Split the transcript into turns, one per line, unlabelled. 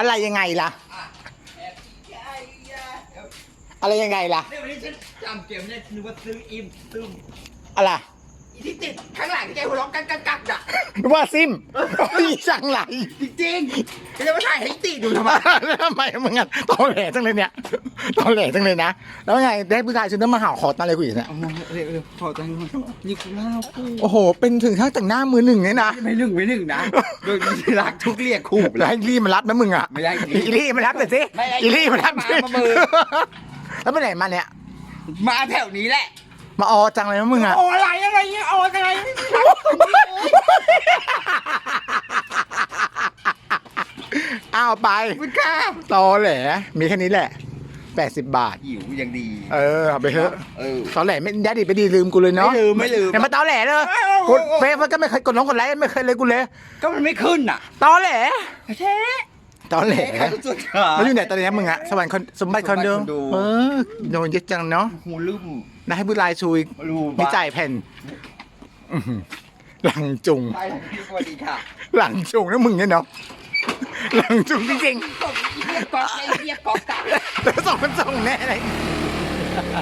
อะไรยังไงล่ะ อะไรยังไงล่ะ
เนี่ยวันนี้ฉันจำเกมเนี่ยนึกว่าซื้ออิมซึม
อะไร
อีที่ติดข้าง หลังที่แกหัวเราะกันกันกักอะ
ว่าซิมอีช่างไหล
จริงๆจะมาถ่ายให้ติดูทำไม
แล้วทำไมมึงอะตอแหลจังเลยเนี่ยตอแหลจังเลยนะแล้วไงได้ผู้ชายชุดนั้นมาเห่าขอตังอะไรกูอีกเนี่ย
เอามาเร็วเร็วขอตังค์หน่อยนี่กูเล่ากู
โอ้โห เป็นถึงช่างแต่งหน้ามือหนึ่งเลยนะ
ไม่หนึ่งไม่หนึ่งนะโดยมีรักทุกเรียกคู่
แล้วให้อีลี่มารับนะมึงอะ
ไม่ได้อี
อีลี่มารับหน่อยสิ
ไม่ได้
อีลี่มารับสิ
มามือ
แล้วไปไหนมาเนี่ย
มาแถวนี้แหละ
มาออจังเลยนะมึงอะ
โอ้อะไรอะไรเงี้ยโอ้อะไรไม่มีรักตรงนี้เลย
อ้าวไป
คุณค่า
ตอแหลมีแค่นี้แหละแปดสิบบาท
หิวยังดี
เออเอาไปเถอะ
เออ
ตอแหลไม่ยัดดิไปดีลืมกูเลยเนาะ
ไม่ลืมไม่ลืม
อย่ามาตอแหลเลย
เอ้า
กดเฟซมันก็ไม่เคยกดน้องกดไลค์ไม่เคยเลยกูเลย
ก็มันไม่ขึ้นอะ
ตอแหล
แท้
ตอแหล
ใครรู้สึกเหรอ
แล้วอยู่ไหนตอนนี้มึงอะสวรรค์คอนสมบัติคอนโด
สมบัติคอนโด
เออโดนยึดจังเนาะ
หูลืม
นะให้ผู้ลายชุย
รู้
มีจ่ายแผ่นอื้อหือหลังจุง
ไปสวัสดีค่ะ
หลังจุงนะมึงเนี่ยเนาะ หลังจุงจริง
ส่งเรียกก๊อกไอ้เรียกก๊อกกลับ
ๆแล้วส่งมันส่งแน่เลย